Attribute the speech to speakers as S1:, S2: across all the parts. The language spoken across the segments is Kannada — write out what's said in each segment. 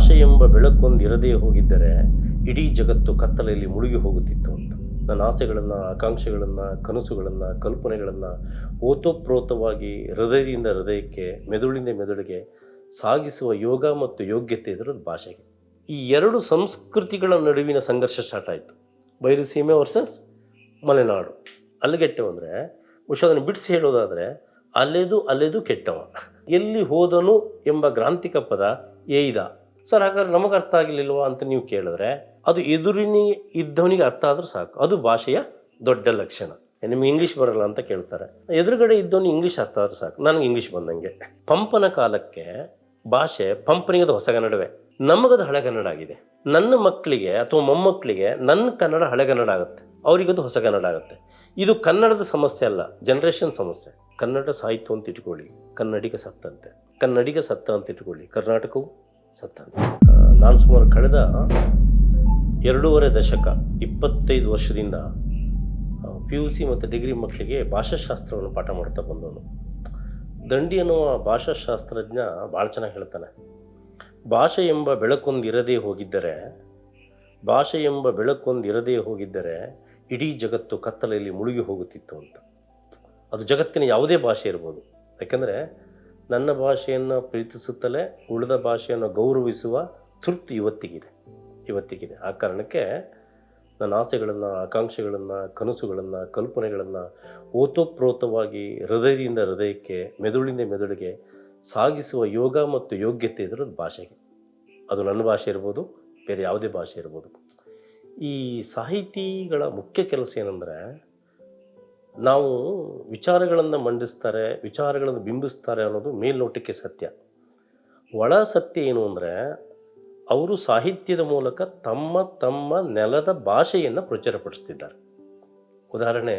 S1: ಭಾಷೆ ಎಂಬ ಬೆಳಕೊಂದಿರದೇ ಹೋಗಿದ್ದರೆ ಇಡೀ ಜಗತ್ತು ಕತ್ತಲೆಯಲ್ಲಿ ಮುಳುಗಿ ಹೋಗುತ್ತಿತ್ತು ಅಂತ. ನನ್ನ ಆಸೆಗಳನ್ನು, ಆಕಾಂಕ್ಷೆಗಳನ್ನು, ಕನಸುಗಳನ್ನು, ಕಲ್ಪನೆಗಳನ್ನು ಓತೋಪ್ರೋತವಾಗಿ ಹೃದಯದಿಂದ ಹೃದಯಕ್ಕೆ ಮೆದುಳಿಂದ ಮೆದುಳಿಗೆ ಸಾಗಿಸುವ ಯೋಗ ಮತ್ತು ಯೋಗ್ಯತೆ ಇದ್ರದ್ದು ಭಾಷೆಗೆ. ಈ ಎರಡು ಸಂಸ್ಕೃತಿಗಳ ನಡುವಿನ ಸಂಘರ್ಷ ಸ್ಟಾರ್ಟ್ ಆಯಿತು. ಬಯಲುಸೀಮೆ ವರ್ಸಸ್ ಮಲೆನಾಡು. ಅಲ್ಲಿಗೆಟ್ಟವು ಅಂದರೆ, ಬಹುಶಃ ಅದನ್ನು ಬಿಡಿಸಿ ಹೇಳೋದಾದರೆ, ಅಲೆದು ಅಲೆದು ಕೆಟ್ಟವ. ಎಲ್ಲಿ ಹೋದನು ಎಂಬ ಗ್ರಾಂಥಿಕ ಪದ ಏಯ್ದ ಸರ್, ಹಾಗಾದ್ರೆ ನಮಗೆ ಅರ್ಥ ಆಗಲಿಲ್ವಾ ಅಂತ ನೀವು ಕೇಳಿದ್ರೆ, ಅದು ಎದುರಿನ ಇದ್ದವನಿಗೆ ಅರ್ಥ ಆದರೂ ಸಾಕು. ಅದು ಭಾಷೆಯ ದೊಡ್ಡ ಲಕ್ಷಣ. ನಿಮ್ಗೆ ಇಂಗ್ಲೀಷ್ ಬರಲ್ಲ ಅಂತ ಕೇಳ್ತಾರೆ. ಎದುರುಗಡೆ ಇದ್ದವನಿಗೆ ಇಂಗ್ಲೀಷ್ ಅರ್ಥ ಆದ್ರೆ ಸಾಕು. ನನಗೆ ಇಂಗ್ಲೀಷ್ ಬಂದಂಗೆ. ಪಂಪನ ಕಾಲಕ್ಕೆ ಭಾಷೆ ಪಂಪನಿಗದು ಹೊಸ ಕನ್ನಡವೇ. ನಮಗದು ಹಳೆಗನ್ನಡ ಆಗಿದೆ. ನನ್ನ ಮಕ್ಕಳಿಗೆ ಅಥವಾ ಮೊಮ್ಮಕ್ಕಳಿಗೆ ನನ್ನ ಕನ್ನಡ ಹಳೆಗನ್ನಡ ಆಗುತ್ತೆ. ಅವರಿಗದು ಹೊಸ ಕನ್ನಡ ಆಗುತ್ತೆ. ಇದು ಕನ್ನಡದ ಸಮಸ್ಯೆ ಅಲ್ಲ ಜನರೇಷನ್ ಸಮಸ್ಯೆ. ಕನ್ನಡ ಸಾಹಿತ್ಯ ಅಂತ ಇಟ್ಕೊಳ್ಳಿ. ಕನ್ನಡಿಗ ಸತ್ತಂತೆ ಕನ್ನಡಿಗ ಸತ್ತ ಅಂತ ಇಟ್ಕೊಳ್ಳಿ. ಕರ್ನಾಟಕವು ಸತ್ತಂತೆ. ಆ, ನಾನು ಸುಮಾರು ಕಳೆದ ಎರಡೂವರೆ ದಶಕ ಇಪ್ಪತ್ತೈದು ವರ್ಷದಿಂದ ಪಿ ಯು ಸಿ ಮತ್ತು ಡಿಗ್ರಿ ಮಕ್ಕಳಿಗೆ ಭಾಷಾಶಾಸ್ತ್ರವನ್ನು ಪಾಠ ಮಾಡ್ತಾ ಬಂದವನು. ದಂಡಿ ಅನ್ನುವ ಭಾಷಾಶಾಸ್ತ್ರಜ್ಞ ಭಾಳ ಚೆನ್ನಾಗಿ ಹೇಳ್ತಾನೆ. ಭಾಷೆ ಎಂಬ ಬೆಳಕೊಂದು ಇರದೇ ಹೋಗಿದ್ದರೆ ಭಾಷೆ ಎಂಬ ಬೆಳಕೊಂದು ಇರದೇ ಹೋಗಿದ್ದರೆ ಇಡೀ ಜಗತ್ತು ಕತ್ತಲೆಯಲ್ಲಿ ಮುಳುಗಿ ಹೋಗುತ್ತಿತ್ತು ಅಂತ. ಅದು ಜಗತ್ತಿನ ಯಾವುದೇ ಭಾಷೆ ಇರ್ಬೋದು. ಯಾಕಂದರೆ ನನ್ನ ಭಾಷೆಯನ್ನು ಪ್ರೀತಿಸುತ್ತಲೇ ಉಳಿದ ಭಾಷೆಯನ್ನು ಗೌರವಿಸುವ ತೃಪ್ತಿ ಇವತ್ತಿಗಿದೆ. ಇವತ್ತಿಗಿದೆ. ಆ ಕಾರಣಕ್ಕೆ ನನ್ನ ಆಸೆಗಳನ್ನು, ಆಕಾಂಕ್ಷೆಗಳನ್ನು, ಕನಸುಗಳನ್ನು, ಕಲ್ಪನೆಗಳನ್ನು ಓತೋಪ್ರೋತವಾಗಿ ಹೃದಯದಿಂದ ಹೃದಯಕ್ಕೆ ಮೆದುಳಿಂದ ಮೆದುಳಿಗೆ ಸಾಗಿಸುವ ಯೋಗ ಮತ್ತು ಯೋಗ್ಯತೆ ಇದ್ರದ್ದು ಭಾಷೆಗೆ ಅದು ನನ್ನ ಭಾಷೆ ಇರ್ಬೋದು, ಬೇರೆ ಯಾವುದೇ ಭಾಷೆ ಇರ್ಬೋದು. ಈ ಸಾಹಿತಿಗಳ ಮುಖ್ಯ ಕೆಲಸ ಏನಂದರೆ ನಾವು ವಿಚಾರಗಳನ್ನು ಮಂಡಿಸ್ತಾರೆ ವಿಚಾರಗಳನ್ನು ಬಿಂಬಿಸ್ತಾರೆ ಅನ್ನೋದು ಮೇಲ್ನೋಟಕ್ಕೆ ಸತ್ಯ ಒಳ ಸತ್ಯ ಏನು ಅಂದರೆ ಅವರು ಸಾಹಿತ್ಯದ ಮೂಲಕ ತಮ್ಮ ತಮ್ಮ ನೆಲದ ಭಾಷೆಯನ್ನು ಪ್ರಚುರಪಡಿಸ್ತಿದ್ದಾರೆ ಉದಾಹರಣೆ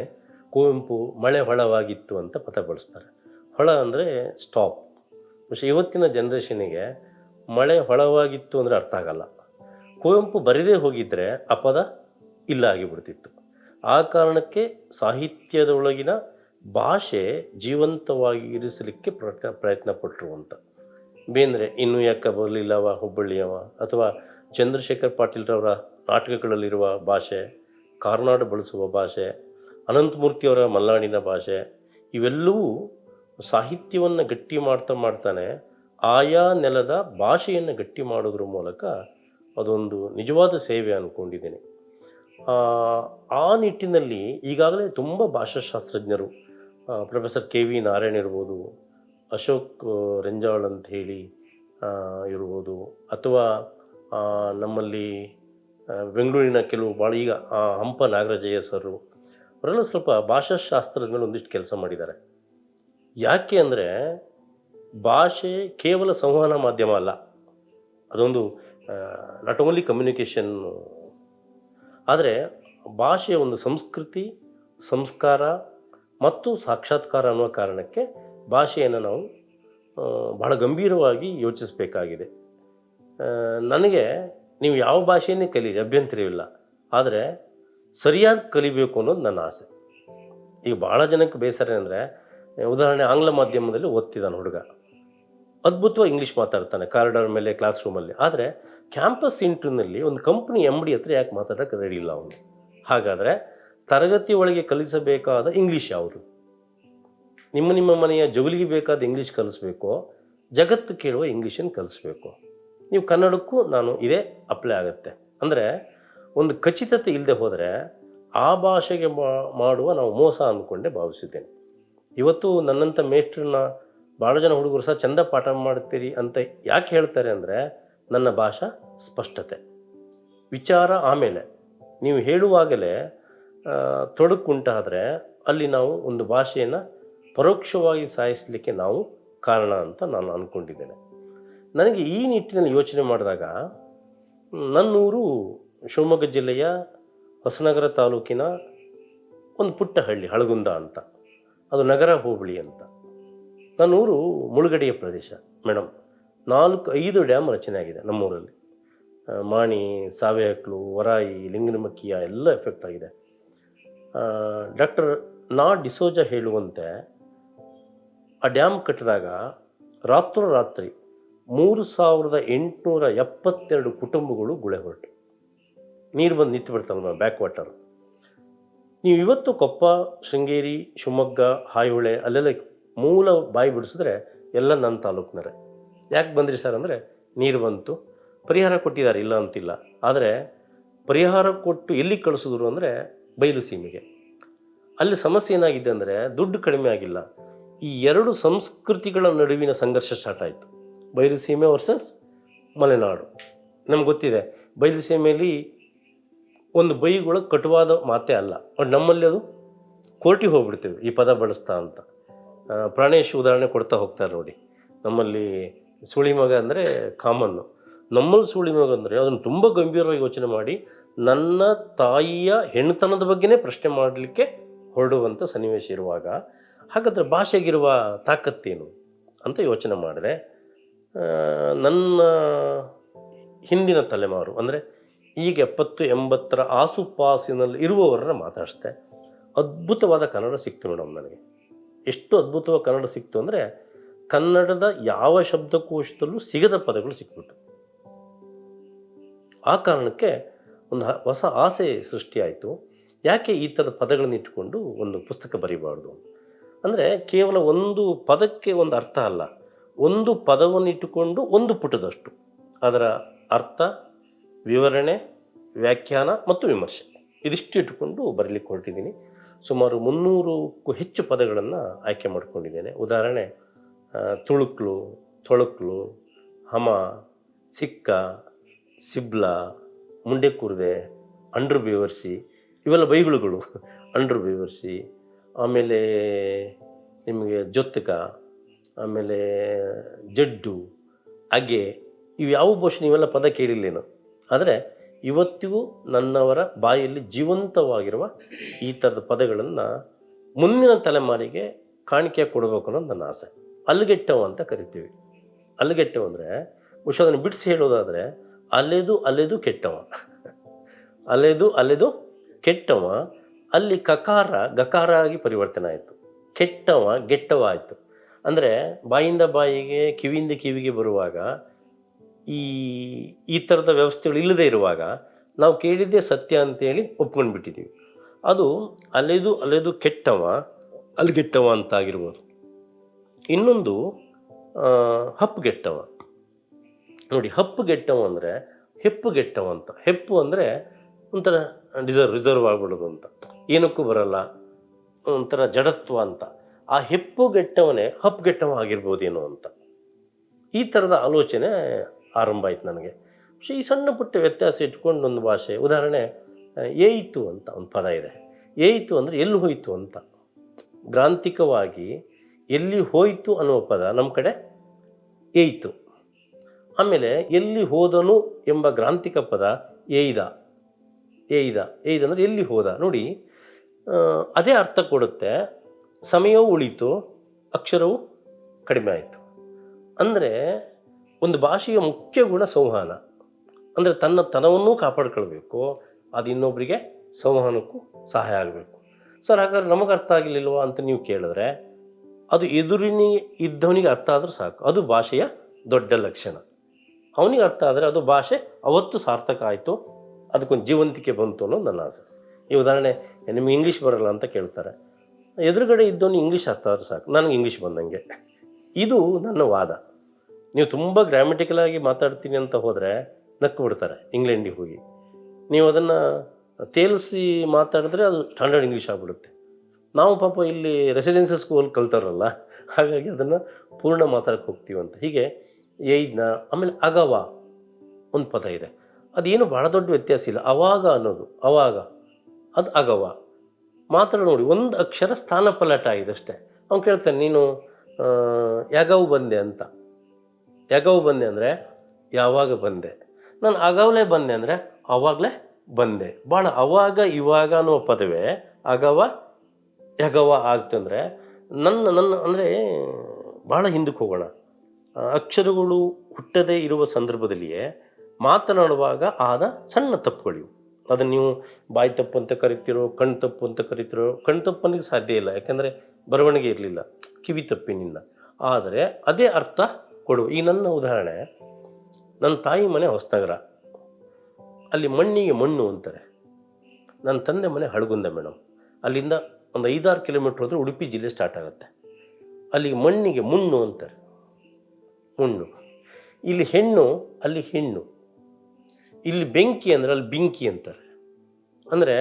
S1: ಕುವೆಂಪು ಮಳೆ ಹೊಳವಾಗಿತ್ತು ಅಂತ ಪದ ಬಳಸ್ತಾರೆ ಹೊಳ ಅಂದರೆ ಸ್ಟಾಪ್ പക്ഷೇ ಇವತ್ತಿನ ಜನ್ರೇಷನಿಗೆ ಮಳೆ ಹೊಳವಾಗಿತ್ತು ಅಂದರೆ ಅರ್ಥ ಆಗಲ್ಲ ಕುವೆಂಪು ಬರೆದೇ ಹೋಗಿದ್ದರೆ ಆ ಪದ ಇಲ್ಲ ಆಗಿಬಿಡ್ತಿತ್ತು ಆ ಕಾರಣಕ್ಕೆ ಸಾಹಿತ್ಯದೊಳಗಿನ ಭಾಷೆ ಜೀವಂತವಾಗಿ ಇರಿಸಲಿಕ್ಕೆ ಪ್ರಯತ್ನ ಪ್ರಯತ್ನ ಪಟ್ಟರು ಅಂತ. ಬೇಂದ್ರೆ ಇನ್ನೂ ಯಾಕೆ ಬರಲಿಲ್ಲವ ಹುಬ್ಬಳ್ಳಿಯವ ಅಥವಾ ಚಂದ್ರಶೇಖರ್ ಪಾಟೀಲ್ರವರ ನಾಟಕಗಳಲ್ಲಿರುವ ಭಾಷೆ, ಕಾರ್ನಾಡು ಬಳಸುವ ಭಾಷೆ ಅನಂತಮೂರ್ತಿಯವರ ಮಲ್ನಾಡಿನ ಭಾಷೆ, ಇವೆಲ್ಲವೂ ಸಾಹಿತ್ಯವನ್ನು ಗಟ್ಟಿ ಮಾಡ್ತಾ ಮಾಡ್ತಾನೆ ಆಯಾ ನೆಲದ ಭಾಷೆಯನ್ನು ಗಟ್ಟಿ ಮಾಡೋದ್ರ ಮೂಲಕ ಅದೊಂದು ನಿಜವಾದ ಸೇವೆ ಅಂದ್ಕೊಂಡಿದ್ದೀನಿ ಆ, ನಿಟ್ಟಿನಲ್ಲಿ ಈಗಾಗಲೇ ತುಂಬ ಭಾಷಾಶಾಸ್ತ್ರಜ್ಞರು ಪ್ರೊಫೆಸರ್ ಕೆ ವಿ ನಾರಾಯಣ್ ಇರ್ಬೋದು ಅಶೋಕ್ ರೆಂಜಾಳ್ ಅಂತ ಹೇಳಿ ಇರ್ಬೋದು ಅಥವಾ ನಮ್ಮಲ್ಲಿ ಬೆಂಗಳೂರಿನ ಕೆಲವು ಭಾಳ ಈಗ ಹಂಪ ನಾಗರಾಜಯ್ಯ ಸರು ಅವರೆಲ್ಲ ಸ್ವಲ್ಪ ಭಾಷಾಶಾಸ್ತ್ರಜ್ಞರು ಒಂದಿಷ್ಟು ಕೆಲಸ ಮಾಡಿದ್ದಾರೆ. ಯಾಕೆ ಅಂದರೆ ಭಾಷೆ ಕೇವಲ ಸಂವಹನ ಮಾಧ್ಯಮ ಅಲ್ಲ. ಅದೊಂದು ನಾಟ್ ಓನ್ಲಿ ಕಮ್ಯುನಿಕೇಷನ್ ಆದರೆ ಭಾಷೆಯ ಒಂದು ಸಂಸ್ಕೃತಿ, ಸಂಸ್ಕಾರ ಮತ್ತು ಸಾಕ್ಷಾತ್ಕಾರ ಅನ್ನುವ ಕಾರಣಕ್ಕೆ ಭಾಷೆಯನ್ನು ನಾವು ಬಹಳ ಗಂಭೀರವಾಗಿ ಯೋಚಿಸಬೇಕಾಗಿದೆ. ನನಗೆ ನೀವು ಯಾವ ಭಾಷೆಯನ್ನೇ ಕಲೀರಿ ಅಭ್ಯಂತರವಿಲ್ಲ ಆದರೆ ಸರಿಯಾಗಿ ಕಲಿಬೇಕು ಅನ್ನೋದು ನನ್ನ ಆಸೆ. ಈಗ ಭಾಳ ಜನಕ್ಕೆ ಬೇಸರ ಅಂದರೆ ಉದಾಹರಣೆ ಆಂಗ್ಲ ಮಾಧ್ಯಮದಲ್ಲಿ ಓದ್ತಿದ್ದಾನೆ ಹುಡುಗ. ಅದ್ಭುತವಾಗಿ ಇಂಗ್ಲೀಷ್ ಮಾತಾಡ್ತಾನೆ ಕಾರಿಡಾರ್ ಮೇಲೆ ಕ್ಲಾಸ್ ರೂಮಲ್ಲಿ ಆದರೆ ಕ್ಯಾಂಪಸ್ ಇಂಟರ್ನಲ್ಲಿ ಒಂದು ಕಂಪ್ನಿ ಎಂ ಡಿ ಹತ್ರ ಯಾಕೆ ಮಾತಾಡೋಕೆ ರೆಡಿ ಇಲ್ಲ ಅವನು? ಹಾಗಾದರೆ ತರಗತಿ ಒಳಗೆ ಕಲಿಸಬೇಕಾದ ಇಂಗ್ಲೀಷ್ ಯಾವುದು? ನಿಮ್ಮ ನಿಮ್ಮ ಮನೆಯ ಜಗುಲಿಗೆ ಬೇಕಾದ ಇಂಗ್ಲೀಷ್ ಕಲಿಸ್ಬೇಕು, ಜಗತ್ತು ಕೇಳುವ ಇಂಗ್ಲೀಷನ್ನು ಕಲಿಸ್ಬೇಕು. ನೀವು ಕನ್ನಡಕ್ಕೂ ನಾನು ಇದೇ ಅಪ್ಲೈ ಆಗುತ್ತೆ. ಅಂದರೆ ಒಂದು ಖಚಿತತೆ ಇಲ್ಲದೆ ಹೋದರೆ ಆ ಭಾಷೆಗೆ ಮಾಡುವ ನಾವು ಮೋಸ ಅಂದ್ಕೊಂಡೇ ಭಾವಿಸಿದ್ದೇನೆ ಇವತ್ತು ನನ್ನಂಥ ಮೇಷ್ಟ್ರನ್ನ, ಭಾಳ ಜನ ಹುಡುಗರು ಸಹ ಚಂದ ಪಾಠ ಮಾಡ್ತೀರಿ ಅಂತ ಯಾಕೆ ಹೇಳ್ತಾರೆ ಅಂದರೆ ನನ್ನ ಭಾಷಾ ಸ್ಪಷ್ಟತೆ. ವಿಚಾರ ಆಮೇಲೆ, ನೀವು ಹೇಳುವಾಗಲೇ ತೊಡಕುಂಟಾದರೆ ಅಲ್ಲಿ ನಾವು ಒಂದು ಭಾಷೆಯನ್ನು ಪರೋಕ್ಷವಾಗಿ ಸಾಯಿಸಲಿಕ್ಕೆ ನಾವು ಕಾರಣ ಅಂತ ನಾನು ಅಂದ್ಕೊಂಡಿದ್ದೇನೆ ನನಗೆ ಈ ನಿಟ್ಟಿನಲ್ಲಿ ಯೋಚನೆ ಮಾಡಿದಾಗ, ನನ್ನೂರು ಶಿವಮೊಗ್ಗ ಜಿಲ್ಲೆಯ ಹೊಸನಗರ ತಾಲೂಕಿನ ಒಂದು ಪುಟ್ಟ ಹಳ್ಳಿ ಹಳಗುಂದ ಅಂತ. ಅದು ನಗರ ಹೋಬಳಿ ಅಂತ. ನನ್ನೂರು ಮುಳುಗಡೆಯ ಪ್ರದೇಶ ಮೇಡಮ್ ನಾಲ್ಕು, ಐದು ಡ್ಯಾಮ್ ರಚನೆ ಆಗಿದೆ ನಮ್ಮೂರಲ್ಲಿ. ಮಾಣಿ ಸಾವೆಹಕ್ಲು ವರಾಯಿ, ಲಿಂಗನಮಕ್ಕಿಯ ಎಲ್ಲ ಎಫೆಕ್ಟ್ ಆಗಿದೆ. ಡಾಕ್ಟರ್ ನಾ ಡಿಸೋಜ ಹೇಳುವಂತೆ ಆ ಡ್ಯಾಮ್ ಕಟ್ಟಿದಾಗ ರಾತ್ರೋರಾತ್ರಿ ಮೂರು ಸಾವಿರದ ಎಂಟುನೂರ ಎಪ್ಪತ್ತೆರಡು ಕುಟುಂಬಗಳು ಗುಳೆ ಹೊರಟು. ನೀರು ಬಂದು ನಿಂತು ಬಿಡ್ತಲ್ಲ ಬ್ಯಾಕ್ ವಾಟರ್ ನೀವು ಇವತ್ತು ಕೊಪ್ಪ, ಶೃಂಗೇರಿ, ಶಿವಮೊಗ್ಗ ಹಾಯಿಹೊಳೆ ಅಲ್ಲೆಲ್ಲ ಮೂಲ ಬಾಯಿ ಬಿಡಿಸಿದ್ರೆ ಎಲ್ಲ ನನ್ನ ತಾಲೂಕಿನರೆ ಯಾಕೆ ಬಂದ್ರಿ ಸರ್ ಅಂದರೆ ನೀರು ಬಂತು. ಪರಿಹಾರ ಕೊಟ್ಟಿದ್ದಾರೆ, ಇಲ್ಲ ಅಂತಿಲ್ಲ. ಆದರೆ ಪರಿಹಾರ ಕೊಟ್ಟು ಎಲ್ಲಿ ಕಳಿಸಿದ್ರು ಅಂದರೆ ಬಯಲು ಸೀಮೆಗೆ. ಅಲ್ಲಿ ಸಮಸ್ಯೆ ಏನಾಗಿದೆ ಅಂದರೆ ದುಡ್ಡು ಕಡಿಮೆ ಆಗಿಲ್ಲ. ಈ ಎರಡು ಸಂಸ್ಕೃತಿಗಳ ನಡುವಿನ ಸಂಘರ್ಷ ಸ್ಟಾರ್ಟ್ ಆಯಿತು. ಬಯಲು ಸೀಮೆ ವರ್ಸಸ್ ಮಲೆನಾಡು. ನಮ್ಗೆ ಗೊತ್ತಿದೆ ಬಯಲು ಸೀಮೆಯಲ್ಲಿ ಒಂದು ಬೈಗಳು ಕಟುವಾದ ಮಾತೇ ಅಲ್ಲ. ಬಟ್ ನಮ್ಮಲ್ಲಿ ಅದು ಕೋರ್ಟಿಗೆ ಹೋಗ್ಬಿಡ್ತೀವಿ, ಈ ಪದ ಬಳಸ್ತಾ ಅಂತ. ಪ್ರಾಣೇಶ್ ಉದಾಹರಣೆ ಕೊಡ್ತಾ ಹೋಗ್ತಾರೆ ನೋಡಿ. ನಮ್ಮಲ್ಲಿ ಸುಳಿ ಮಗ ಅಂದರೆ ಕಾಮನ್ನು ನಮ್ಮಲ್ಲಿ ಸುಳಿಮಗ ಅಂದರೆ ಅದನ್ನು ತುಂಬ ಗಂಭೀರವಾಗಿ ಯೋಚನೆ ಮಾಡಿ ನನ್ನ ತಾಯಿಯ ಹೆಣ್ತನದ ಬಗ್ಗೆನೇ ಪ್ರಶ್ನೆ ಮಾಡಲಿಕ್ಕೆ ಹೊರಡುವಂಥ ಸನ್ನಿವೇಶ ಇರುವಾಗ ಹಾಗಾದರೆ ಭಾಷೆಗಿರುವ ತಾಕತ್ತೇನು ಅಂತ ಯೋಚನೆ ಮಾಡಿದೆ. ನನ್ನ ಹಿಂದಿನ ತಲೆಮಾರು ಅಂದರೆ ಈಗ ಎಪ್ಪತ್ತು ಎಂಬತ್ತರ ಆಸುಪಾಸಿನಲ್ಲಿ ಇರುವವರನ್ನ ಮಾತಾಡಿಸ್ದೆ. ಅದ್ಭುತವಾದ ಕನ್ನಡ ಸಿಕ್ತು ಮೇಡಮ್ ನನಗೆ. ಎಷ್ಟು ಅದ್ಭುತವಾದ ಕನ್ನಡ ಸಿಕ್ತು ಅಂದರೆ ಕನ್ನಡದ ಯಾವ ಶಬ್ದಕೋಶದಲ್ಲೂ ಸಿಗದ ಪದಗಳು ಸಿಕ್ಬಿಟ್ಟು ಆ ಕಾರಣಕ್ಕೆ ಒಂದು ಹೊಸ ಆಸೆ ಸೃಷ್ಟಿಯಾಯಿತು. ಯಾಕೆ ಈ ಥರದ ಪದಗಳನ್ನು ಇಟ್ಟುಕೊಂಡು ಒಂದು ಪುಸ್ತಕ ಬರೀಬಾರ್ದು? ಅಂದರೆ ಕೇವಲ ಒಂದು ಪದಕ್ಕೆ ಒಂದು ಅರ್ಥ ಅಲ್ಲ. ಒಂದು ಪದವನ್ನು ಇಟ್ಟುಕೊಂಡು ಒಂದು ಪುಟದಷ್ಟು. ಅದರ ಅರ್ಥ, ವಿವರಣೆ, ವ್ಯಾಖ್ಯಾನ ಮತ್ತು ವಿಮರ್ಶೆ. ಇದಿಷ್ಟು ಇಟ್ಟುಕೊಂಡು ಬರಲಿಕ್ಕೆ ಹೊರಟಿದ್ದೀನಿ. ಸುಮಾರು ಮುನ್ನೂರಕ್ಕೂ ಹೆಚ್ಚು ಪದಗಳನ್ನು ಆಯ್ಕೆ ಮಾಡಿಕೊಂಡಿದ್ದೇನೆ. ಉದಾಹರಣೆ ತುಳುಕ್ಲು, ತೊಳುಕ್ಲು, ಹಮ, ಸಿಕ್ಕ, ಸಿಬ್ಲ, ಮುಂಡೆ ಕುರ್ದೆ ಅಂಡ್ರು ಬೇವರ್ಸಿ, ಇವೆಲ್ಲ ಬೈಗುಳುಗಳು. ಅಂಡ್ರು ಬೇವರ್ಸಿ, ಆಮೇಲೆ ನಿಮಗೆ ಜೊತ್ತಕ ಆಮೇಲೆ ಜಡ್ಡು, ಅಗೆ ಇವು ಯಾವ ಭಾಷೆ ನೀವೆಲ್ಲ ಪದ ಕೇಳಿಲ್ಲೇನು. ಆದರೆ ಇವತ್ತಿಗೂ ನನ್ನವರ ಬಾಯಲ್ಲಿ ಜೀವಂತವಾಗಿರುವ ಈ ಥರದ ಪದಗಳನ್ನು ಮುಂದಿನ ತಲೆಮಾರಿಗೆ ಕಾಣಿಕೆ ಕೊಡಬೇಕು ಅನ್ನೋದು ನನ್ನ ಆಸೆ. ಅಲ್ಲಿಗೆಟ್ಟವು ಅಂತ ಕರಿತೀವಿ. ಅಲ್ಲಿಗೆಟ್ಟವು ಅಂದರೆ ಬಹುಶಃ ಅದನ್ನು ಬಿಡಿಸಿ ಹೇಳೋದಾದರೆ ಅಲೆದು ಅಲೆದು ಕೆಟ್ಟವ. ಅಲೆದು ಅಲೆದು ಕೆಟ್ಟವ. ಅಲ್ಲಿ ಕಕಾರ ಗಕಾರ ಆಗಿ ಪರಿವರ್ತನೆ ಆಯಿತು. ಕೆಟ್ಟವ, ಗೆಟ್ಟವ ಆಯಿತು. ಅಂದರೆ ಬಾಯಿಂದ ಬಾಯಿಗೆ, ಕಿವಿಯಿಂದ ಕಿವಿಗೆ ಬರುವಾಗ ಈ ಈ ಥರದ ವ್ಯವಸ್ಥೆಗಳು ಇಲ್ಲದೆ ಇರುವಾಗ ನಾವು ಕೇಳಿದ್ದೇ ಸತ್ಯ ಅಂತೇಳಿ ಒಪ್ಕೊಂಡು ಬಿಟ್ಟಿದ್ದೀವಿ ಅದು ಅಲೆದು ಅಲೆದು ಕೆಟ್ಟವ, ಅಲ್ಗೆಟ್ಟವ ಅಂತ ಆಗಿರ್ಬೋದು ಇನ್ನೊಂದು ಹಪ್ಪುಗೆಟ್ಟವ ನೋಡಿ ಹಪ್ಪುಗೆಟ್ಟವ ಅಂದರೆ ಹೆಪ್ಪುಗೆಟ್ಟವ ಅಂತ. ಹೆಪ್ಪು ಅಂದರೆ ಒಂಥರ ರಿಸರ್ವ್ ರಿಸರ್ವ್ ಆಗ್ಬಿಡೋದು ಅಂತ. ಏನಕ್ಕೂ ಬರಲ್ಲ. ಒಂಥರ ಜಡತ್ವ ಅಂತ. ಆ ಹೆಪ್ಪು ಗೆಟ್ಟವನೇ ಹೆಪ್ಪುಗೆಟ್ಟವನೇ ಹಪ್ಪುಗೆಟ್ಟವ ಆಗಿರ್ಬೋದೇನೋ ಅಂತ. ಈ ಥರದ ಆಲೋಚನೆ ಆರಂಭ ಆಯ್ತು ನನಗೆ. ಸೊ ಈ ಸಣ್ಣ ಪುಟ್ಟ ವ್ಯತ್ಯಾಸ ಇಟ್ಕೊಂಡು ಒಂದು ಭಾಷೆ. ಉದಾಹರಣೆ, ಏಯಿತು ಅಂತ ಒಂದು ಪದ ಇದೆ. ಏಯಿತು ಅಂದರೆ ಎಲ್ಲಿ ಹೋಯಿತು ಅಂತ. ಗ್ರಾಂತಿಕವಾಗಿ ಎಲ್ಲಿ ಹೋಯಿತು ಅನ್ನುವ ಪದ ನಮ್ಮ ಕಡೆ ಏಯ್ತು. ಆಮೇಲೆ ಎಲ್ಲಿ ಹೋದನು ಎಂಬ ಗ್ರಾಂಥಿಕ ಪದ ಏಯ್ದ. ಏಯ್ದ ಏಯ್ದ ಅಂದರೆ ಎಲ್ಲಿ ಹೋದ? ನೋಡಿ ಅದೇ ಅರ್ಥ ಕೊಡುತ್ತೆ. ಸಮಯವೂ ಉಳಿತು, ಅಕ್ಷರವು ಕಡಿಮೆ ಆಯಿತು. ಅಂದರೆ ಒಂದು ಭಾಷೆಯ ಮುಖ್ಯ ಗುಣ ಸಂವಹನ. ಅಂದರೆ ತನ್ನ ತನವನ್ನೂ ಕಾಪಾಡ್ಕೊಳ್ಬೇಕು, ಅದು ಇನ್ನೊಬ್ಬರಿಗೆ ಸಂವಹನಕ್ಕೂ ಸಹಾಯ ಆಗಬೇಕು. ಸರ್, ಹಾಗಾದ್ರೆ ನಮಗೆ ಅರ್ಥ ಆಗಲಿಲ್ವಾ ಅಂತ ನೀವು ಕೇಳಿದ್ರೆ ಅದು ಎದುರಿನ ಇದ್ದವನಿಗೆ ಅರ್ಥ ಆದರೂ ಸಾಕು. ಅದು ಭಾಷೆಯ ದೊಡ್ಡ ಲಕ್ಷಣ. ಅವನಿಗೆ ಅರ್ಥ ಆದರೆ ಅದು ಭಾಷೆ ಅವತ್ತು ಸಾರ್ಥಕ ಆಯಿತು, ಅದಕ್ಕೊಂದು ಜೀವಂತಿಕೆ ಬಂತು ಅನ್ನೋದು ನನ್ನ ಆಸೆ. ಈ ಉದಾಹರಣೆ ನಿಮಗೆ ಇಂಗ್ಲೀಷ್ ಬರಲ್ಲ ಅಂತ ಕೇಳ್ತಾರೆ. ಎದುರುಗಡೆ ಇದ್ದವನು ಇಂಗ್ಲೀಷ್ ಅರ್ಥ ಆದರೂ ಸಾಕು. ನನಗೆ ಇಂಗ್ಲೀಷ್ ಬಂದಂಗೆ. ಇದು ನನ್ನ ವಾದ. ನೀವು ತುಂಬ ಗ್ರಾಮೆಟಿಕಲಾಗಿ ಮಾತಾಡ್ತೀನಿ ಅಂತ ಹೋದರೆ ನಕ್ಕು ಬಿಡ್ತಾರೆ ಇಂಗ್ಲೆಂಡಿಗೆ ಹೋಗಿ. ನೀವು ಅದನ್ನು ತೇಲಿಸಿ ಮಾತಾಡಿದ್ರೆ ಅದು ಸ್ಟ್ಯಾಂಡರ್ಡ್ ಇಂಗ್ಲೀಷ್ ಆಗಿಬಿಡುತ್ತೆ. ನಾವು ಪಾಪ ಇಲ್ಲಿ ರೆಸಿಡೆನ್ಸಿ ಸ್ಕೂಲ್ ಕಲ್ತಾರಲ್ಲ, ಹಾಗಾಗಿ ಅದನ್ನು ಪೂರ್ಣ ಮಾತಾಡಕ್ಕೆ ಹೋಗ್ತೀವಂತ ಹೀಗೆ ಏಯ್ದನ ಆಮೇಲೆ ಅಗವ ಒಂದು ಪದ ಇದೆ. ಅದೇನು ಭಾಳ ದೊಡ್ಡ ವ್ಯತ್ಯಾಸ ಇಲ್ಲ. ಅವಾಗ ಅನ್ನೋದು, ಅವಾಗ, ಅದು ಅಗವ. ಮಾತ್ರ ನೋಡಿ, ಒಂದು ಅಕ್ಷರ ಸ್ಥಾನ ಪಲಾಟ ಆಗಿದೆ ಅಷ್ಟೇ. ಅವ್ನು ಕೇಳ್ತಾನೆ, ನೀನು ಯಾಗವು ಬಂದೆ ಅಂತ. ಯಾಗವು ಬಂದೆ ಅಂದರೆ, ಯಾವಾಗ ಬಂದೆ? ನಾನು ಆಗಾವಲೇ ಬಂದೆ ಅಂದರೆ, ಅವಾಗಲೇ ಬಂದೆ. ಭಾಳ ಅವಾಗ, ಇವಾಗ ಅನ್ನೋ ಪದವೇ ಅಗವ ಯಗವ ಆಗ್ತು ಅಂದರೆ ನನ್ನ ನನ್ನ ಅಂದರೆ ಭಾಳ ಹಿಂದಕ್ಕೆ ಹೋಗೋಣ. ಅಕ್ಷರಗಳು ಹುಟ್ಟದೇ ಇರುವ ಸಂದರ್ಭದಲ್ಲಿಯೇ ಮಾತನಾಡುವಾಗ ಆದ ಸಣ್ಣ ತಪ್ಪುಗಳಿವು. ಅದನ್ನು ನೀವು ಬಾಯಿ ತಪ್ಪು ಅಂತ ಕರಿತೀರೋ, ಕಣ್ ತಪ್ಪು ಅಂತ ಕರಿತೀರೋ, ಕಣ್ ತಪ್ಪು ಅನ್ನೋಕ್ಕೆ ಸಾಧ್ಯ ಇಲ್ಲ. ಯಾಕೆಂದರೆ ಬರವಣಿಗೆ ಇರಲಿಲ್ಲ, ಕಿವಿ ತಪ್ಪಿನಿಂದ. ಆದರೆ ಅದೇ ಅರ್ಥ ಕೊಡು. ಈ ನನ್ನ ಉದಾಹರಣೆ, ನನ್ನ ತಾಯಿ ಮನೆ ಹೊಸನಗರ. ಅಲ್ಲಿ ಮಣ್ಣಿಗೆ ಮಣ್ಣು ಅಂತಾರೆ. ನನ್ನ ತಂದೆ ಮನೆ ಹಳಗುಂದ ಮೇಡಮ್ ಅಲ್ಲಿಂದ ಒಂದು ಐದಾರು ಕಿಲೋಮೀಟ್ರ್ ಹೋದರೆ ಉಡುಪಿ ಜಿಲ್ಲೆ ಸ್ಟಾರ್ಟ್ ಆಗುತ್ತೆ. ಅಲ್ಲಿಗೆ ಮಣ್ಣಿಗೆ ಮುಣ್ಣು ಅಂತಾರೆ. ಮುಣ್ಣು. ಇಲ್ಲಿ ಹೆಣ್ಣು, ಅಲ್ಲಿ ಹೆಣ್ಣು. ಇಲ್ಲಿ ಬೆಂಕಿ ಅಂದರೆ ಅಲ್ಲಿ ಬೆಂಕಿ ಅಂತಾರೆ. ಅಂದರೆ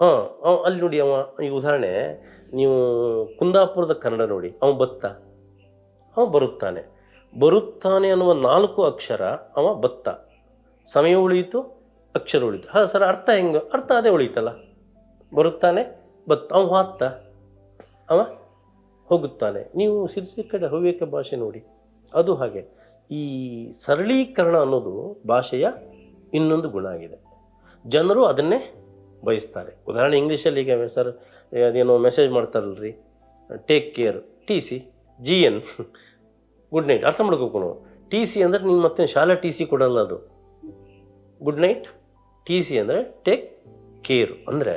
S1: ಹಾಂ ಅಲ್ಲಿ ನೋಡಿ ಅವ, ಈಗ ಉದಾಹರಣೆ, ನೀವು ಕುಂದಾಪುರದ ಕನ್ನಡ ನೋಡಿ, ಅವ ಬತ್ತ. ಅವ ಬರುತ್ತಾನೆ. ಬರುತ್ತಾನೆ ಅನ್ನುವ ನಾಲ್ಕು ಅಕ್ಷರ ಅವ ಬತ್ತ. ಸಮಯ ಉಳಿಯಿತು, ಅಕ್ಷರ ಉಳಿತು. ಹಾಂ, ಸರ್, ಅರ್ಥ ಹೆಂಗೆ, ಅರ್ಥ ಅದೇ ಉಳಿತಲ್ಲ. ಬರುತ್ತಾನೆ ಬತ್ತ ಅವ ಹಾತ್ತ ಅವ ಹೋಗುತ್ತಾನೆ. ನೀವು ಶಿರ್ಸಿ ಕಡೆ ಹವ್ಯಕ ಭಾಷೆ ನೋಡಿ. ಅದು ಹಾಗೆ. ಈ ಸರಳೀಕರಣ ಅನ್ನೋದು ಭಾಷೆಯ ಇನ್ನೊಂದು ಗುಣ ಆಗಿದೆ. ಜನರು ಅದನ್ನೇ ಬಯಸ್ತಾರೆ. ಉದಾಹರಣೆ ಇಂಗ್ಲೀಷಲ್ಲಿ ಈಗ ಸರ್, ಅದೇನೋ message ಮಾಡ್ತಾರಲ್ರಿ. Take care T C G N good night ಅರ್ಥ ಮಾಡ್ಕೋಬೇಕು ನಾವು. ಟಿ ಸಿ ಅಂದರೆ ನಿಮ್ಮ ಮತ್ತೆ ಶಾಲಾ ಟಿ ಸಿ ಕೊಡಲ್ಲ ಅದು. ಗುಡ್ ನೈಟ್ ಟಿ ಸಿ ಅಂದರೆ ಟೇಕ್ ಕೇರ್ ಅಂದರೆ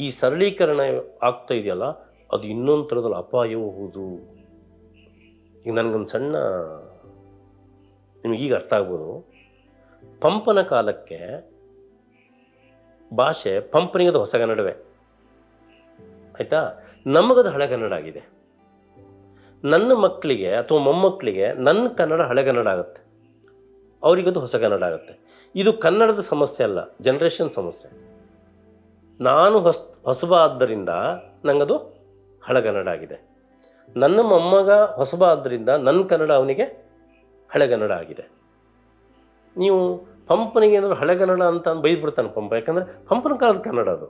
S1: ಈ ಸರಳೀಕರಣ ಆಗ್ತಾ ಇದೆಯಲ್ಲ, ಅದು ಇನ್ನೊಂದು ಥರದಲ್ಲಿ ಅಪಾಯವೂ ಹೌದು. ಈಗ ನನಗೊಂದು ಸಣ್ಣ ನಿಮಗೀಗ ಅರ್ಥ ಆಗ್ಬೋದು. ಪಂಪನ ಕಾಲಕ್ಕೆ ಭಾಷೆ ಪಂಪನಿಗದು ಹೊಸ ಕನ್ನಡವೇ. ಆಯಿತಾ? ನಮಗದು ಹಳೆಗನ್ನಡ ಆಗಿದೆ. ನನ್ನ ಮಕ್ಕಳಿಗೆ ಅಥವಾ ಮೊಮ್ಮಕ್ಕಳಿಗೆ ನನ್ನ ಕನ್ನಡ ಹಳೆಗನ್ನಡ ಆಗುತ್ತೆ. ಅವರಿಗದು ಹೊಸ ಕನ್ನಡ ಆಗುತ್ತೆ. ಇದು ಕನ್ನಡದ ಸಮಸ್ಯೆ ಅಲ್ಲ ಜನ್ರೇಷನ್ ಸಮಸ್ಯೆ. ನಾನು ಹೊಸ ಹೊಸಬ ಆದ್ದರಿಂದ ನನಗದು ಹಳೆಗನ್ನಡ ಆಗಿದೆ ನನ್ನ ಮೊಮ್ಮಗ ಹೊಸಬ ಆದ್ದರಿಂದ ನನ್ನ ಕನ್ನಡ ಅವನಿಗೆ ಹಳೆಗನ್ನಡ ಆಗಿದೆ ನೀವು ಪಂಪನಿಗೆ ಏನಾದರೂ ಹಳೆಗನ್ನಡ ಅಂತ ಬೈದ್ಬಿಡ್ತಾನೆ ಪಂಪ, ಯಾಕಂದರೆ ಪಂಪನ ಕಾಲದ ಕನ್ನಡ ಅದು.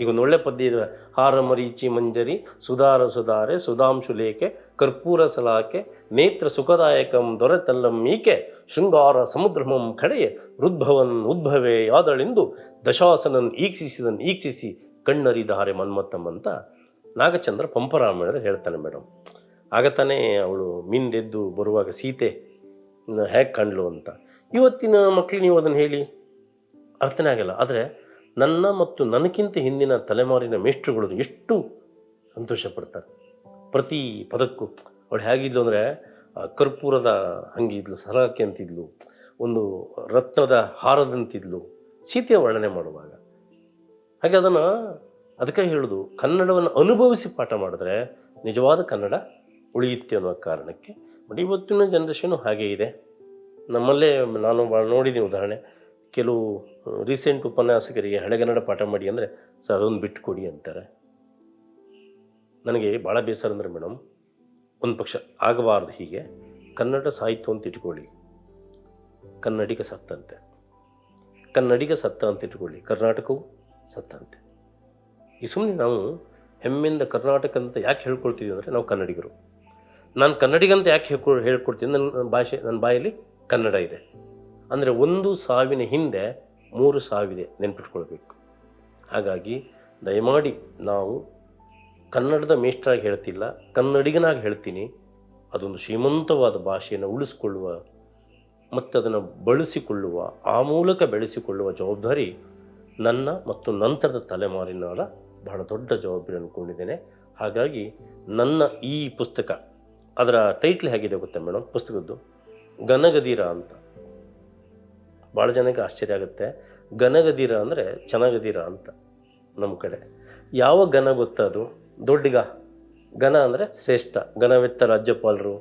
S1: ಈಗ ಒಳ್ಳೆ ಪದ್ಯ ಇದೆ. ಹಾರ ಮರೀಚಿ ಮಂಜರಿ, ಸುಧಾರ ಸುಧಾರೆ, ಸುಧಾಂಶು ಲೇಖೆ ಕರ್ಪೂರ ಸಲಾಕೆ, ನೇತ್ರ ಸುಖದಾಯಕಂ ದೊರೆತಲ್ಲಂ ಈಕೆ, ಶೃಂಗಾರ ಸಮುದ್ರಮಂ ಕಡೆಯೆ, ರುದ್ಭವನ್ ಉದ್ಭವೇ ಯಾದಳೆಂದು, ದಶಾಸನನ್ ಈಕ್ಷಿಸಿದನ್ ಈಕ್ಷಿಸಿ ಕಣ್ಣರಿದಾರೆ ಮನ್ಮತ್ತಂ ಅಂತ ನಾಗಚಂದ್ರ ಪಂಪರಾಮಾಯಣದ ಹೇಳ್ತಾನೆ ಮೇಡಮ್ ಆಗ ತಾನೇ ಅವಳು ಮಿಂದೆದ್ದು ಬರುವಾಗ ಸೀತೆ ಹೇಗೆ ಕಂಡ್ಲು ಅಂತ. ಇವತ್ತಿನ ಮಕ್ಕಳಿಗೆ ನೀವು ಅದನ್ನು ಹೇಳಿ. ಅರ್ಥನೇ ಆಗಲ್ಲ. ಆದರೆ ನನ್ನ ಮತ್ತು ನನಗಿಂತ ಹಿಂದಿನ ತಲೆಮಾರಿನ ಮೇಷ್ಟ್ರುಗಳು ಎಷ್ಟು ಸಂತೋಷ ಪಡ್ತಾರೆ ಪ್ರತಿ ಪದಕ್ಕೂ ಅವಳು ಹೇಗಿದ್ಲು ಅಂದರೆ ಕರ್ಪೂರದ ಹಂಗಿದ್ಲು ಸಲಹಕ್ಕೆ ಅಂತಿದ್ಲು, ಒಂದು ರತ್ನದ ಹಾರದಂತಿದ್ಲು, ಸೀತೆಯ ವರ್ಣನೆ ಮಾಡುವಾಗ. ಹಾಗೆ ಅದನ್ನು ಅದಕ್ಕೆ ಹೇಳೋದು, ಕನ್ನಡವನ್ನು ಅನುಭವಿಸಿ ಪಾಠ ಮಾಡಿದ್ರೆ ನಿಜವಾದ ಕನ್ನಡ ಉಳಿಯುತ್ತೆ ಅನ್ನೋ ಕಾರಣಕ್ಕೆ ಬಟ್ ಇವತ್ತಿನ ಜನ್ರೇಷನು ಹಾಗೆ ಇದೆ. ನಮ್ಮಲ್ಲೇ ನಾನು ನೋಡಿದ್ದೀನಿ ಉದಾಹರಣೆ. ಕೆಲವು ರೀಸೆಂಟ್ ಉಪನ್ಯಾಸಕರಿಗೆ ಹಳೆಗನ್ನಡ ಪಾಠ ಮಾಡಿ ಅಂದರೆ, ಸರ್, ಅದೊಂದು ಬಿಟ್ಟು ಕೊಡಿ ಅಂತಾರೆ. ನನಗೆ ಭಾಳ ಬೇಸರ ಅಂದರೆ ಮೇಡಮ್, ಒಂದು ಪಕ್ಷ ಆಗಬಾರ್ದು ಹೀಗೆ, ಕನ್ನಡ ಸಾಹಿತ್ಯ ಅಂತ ಇಟ್ಕೊಳ್ಳಿ. ಕನ್ನಡಿಗ ಸತ್ತಂತೆ. ಕನ್ನಡಿಗ ಸತ್ತ ಅಂತ ಇಟ್ಕೊಳ್ಳಿ, ಕರ್ನಾಟಕವು ಸತ್ತಂತೆ. ಈ ಸುಮ್ಮನೆ ನಾವು ಹೆಮ್ಮೆಯಿಂದ ಕರ್ನಾಟಕ ಅಂತ ಯಾಕೆ ಹೇಳ್ಕೊಳ್ತೀವಿ ಅಂದರೆ, ನಾವು ಕನ್ನಡಿಗರು. ನಾನು ಕನ್ನಡಿಗಂತ ಯಾಕೆ ಹೇಳ್ಕೊ, ಹೇಳ್ಕೊಡ್ತೀನಿ ನನ್ನ ಭಾಷೆ, ನನ್ನ ಬಾಯಲ್ಲಿ ಕನ್ನಡ ಇದೆ. ಅಂದರೆ ಒಂದು ಸಾವಿನ ಹಿಂದೆ ಮೂರು ಸಾವಿದೆ ನೆನ್ಪಿಟ್ಕೊಳ್ಬೇಕು. ಹಾಗಾಗಿ ದಯಮಾಡಿ ನಾವು ಕನ್ನಡದ ಮೇಷ್ಟ್ರಾಗಿ ಹೇಳ್ತಿಲ್ಲ, ಕನ್ನಡಿಗನಾಗಿ ಹೇಳ್ತೀನಿ. ಅದೊಂದು ಶ್ರೀಮಂತವಾದ ಭಾಷೆಯನ್ನು ಉಳಿಸ್ಕೊಳ್ಳುವ ಮತ್ತು ಅದನ್ನು ಬಳಸಿಕೊಳ್ಳುವ, ಆ ಮೂಲಕ ಬೆಳೆಸಿಕೊಳ್ಳುವ ಜವಾಬ್ದಾರಿ ನನ್ನ ಮತ್ತು ನಂತರದ ತಲೆಮಾರಿನವರ ಬಹಳ ದೊಡ್ಡ ಜವಾಬ್ದಾರಿ ಅಂದ್ಕೊಂಡಿದ್ದೇನೆ. ಹಾಗಾಗಿ ನನ್ನ ಈ ಪುಸ್ತಕ, ಅದರ ಟೈಟ್ಲ್ ಹೇಗಿದೆ ಗೊತ್ತಾ ಮೇಡಮ್ ಪುಸ್ತಕದ್ದು ಗನಗದೀರ ಅಂತ. ಭಾಳ ಜನಕ್ಕೆ ಆಶ್ಚರ್ಯ ಆಗುತ್ತೆ. ಘನಗದಿರ ಅಂದರೆ ಚೆನ್ನಾಗದಿರ ಅಂತ ನಮ್ಮ ಕಡೆ. ಯಾವ ಘನ ಗೊತ್ತಾ ಅದು? ದೊಡ್ಡ ಗ ಘನ ಅಂದರೆ ಶ್ರೇಷ್ಠ. ಘನವೆತ್ತ ರಾಜ್ಯಪಾಲರು,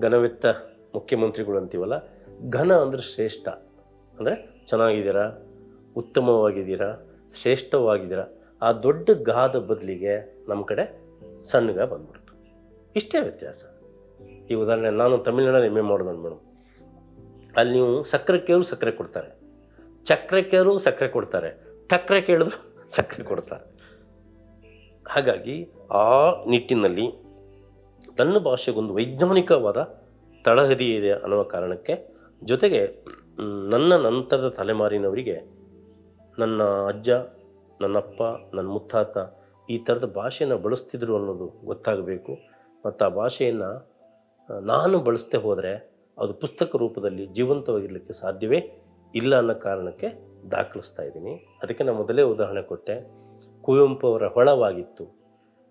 S1: ಘನವೆತ್ತ ಮುಖ್ಯಮಂತ್ರಿಗಳು ಅಂತೀವಲ್ಲ, ಘನ ಅಂದರೆ ಶ್ರೇಷ್ಠ. ಅಂದರೆ ಚೆನ್ನಾಗಿದ್ದೀರಾ ಉತ್ತಮವಾಗಿದ್ದೀರಾ? ಶ್ರೇಷ್ಠವಾಗಿದ್ದೀರಾ? ಆ ದೊಡ್ಡ ಗಾದ ಬದಲಿಗೆ ನಮ್ಮ ಕಡೆ ಸಣ್ಣಗ ಬಂದ್ಬಿಡ್ತು. ಇಷ್ಟೇ ವ್ಯತ್ಯಾಸ. ಈ ಉದಾಹರಣೆ ನಾನು ತಮಿಳ್ನಾಡಲ್ಲಿ ಎಂ ಎ ಮಾಡೋದು ಮೇಡಮ್ ಅಲ್ಲಿ ನೀವು ಸಕ್ಕರೆ ಕೇಳಿದ್ರು ಸಕ್ಕರೆ ಕೊಡ್ತಾರೆ. ಚಕ್ರೆ ಕೇಳಿದ್ರು ಸಕ್ಕರೆ ಕೊಡ್ತಾರೆ. ಟಕ್ರೆ ಕೇಳಿದ್ರು ಸಕ್ಕರೆ ಕೊಡ್ತಾರೆ. ಹಾಗಾಗಿ ಆ ನಿಟ್ಟಿನಲ್ಲಿ ತನ್ನ ಭಾಷೆಗೊಂದು ವೈಜ್ಞಾನಿಕವಾದ ತಳಹದಿ ಇದೆ ಅನ್ನುವ ಕಾರಣಕ್ಕೆ ಜೊತೆಗೆ ನನ್ನ ನಂತರದ ತಲೆಮಾರಿನವರಿಗೆ ನನ್ನ ಅಜ್ಜ, ನನ್ನಪ್ಪ ನನ್ನ ಮುತ್ತಾತ ಈ ಥರದ ಭಾಷೆಯನ್ನು ಬಳಸ್ತಿದ್ರು ಅನ್ನೋದು ಗೊತ್ತಾಗಬೇಕು. ಮತ್ತು ಆ ಭಾಷೆಯನ್ನು ನಾನು ಬಳಸ್ತೇ ಹೋದರೆ ಅದು ಪುಸ್ತಕ ರೂಪದಲ್ಲಿ ಜೀವಂತವಾಗಿರಲಿಕ್ಕೆ ಸಾಧ್ಯವೇ ಇಲ್ಲ ಅನ್ನೋ ಕಾರಣಕ್ಕೆ ದಾಖಲಿಸ್ತಾ ಇದ್ದೀನಿ. ಅದಕ್ಕೆ ನಾನು ಮೊದಲೇ ಉದಾಹರಣೆ ಕೊಟ್ಟೆ. ಕುವೆಂಪು ಅವರ ಹೊಳವಾಗಿತ್ತು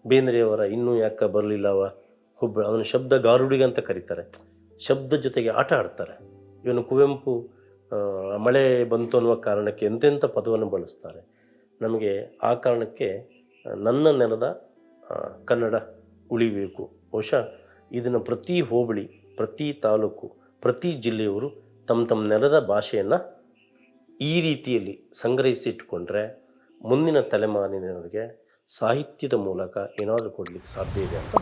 S1: ಬೇಂದ್ರೆಯವರ ಇನ್ನೂ ಯಾಕೆ ಬರಲಿಲ್ಲವ ಹುಬ್ಬ, ಅವನ ಶಬ್ದ ಗಾರುಡಿಗೆ ಅಂತ ಕರೀತಾರೆ. ಶಬ್ದ ಜೊತೆಗೆ ಆಟ ಆಡ್ತಾರೆ. ಇವನು ಕುವೆಂಪು ಮಳೆ ಬಂತು ಅನ್ನುವ ಕಾರಣಕ್ಕೆ ಎಂತೆಂಥ ಪದವನ್ನು ಬಳಸ್ತಾರೆ. ನಮಗೆ ಆ ಕಾರಣಕ್ಕೆ ನನ್ನ ನೆಲದ ಕನ್ನಡ ಉಳಿಬೇಕು. ಬಹುಶಃ ಇದನ್ನು ಪ್ರತಿ ಹೋಬಳಿ ಪ್ರತಿ ತಾಲೂಕು, ಪ್ರತಿ ಜಿಲ್ಲೆಯವರು ತಮ್ಮ ತಮ್ಮ ನೆಲದ ಭಾಷೆಯನ್ನು ಈ ರೀತಿಯಲ್ಲಿ ಸಂಗ್ರಹಿಸಿಟ್ಕೊಂಡ್ರೆ ಮುಂದಿನ ತಲೆಮಾರಿನವರಿಗೆ ಸಾಹಿತ್ಯದ ಮೂಲಕ ಏನಾದರೂ ಕೊಡಲಿಕ್ಕೆ ಸಾಧ್ಯ ಇದೆ ಅಂತ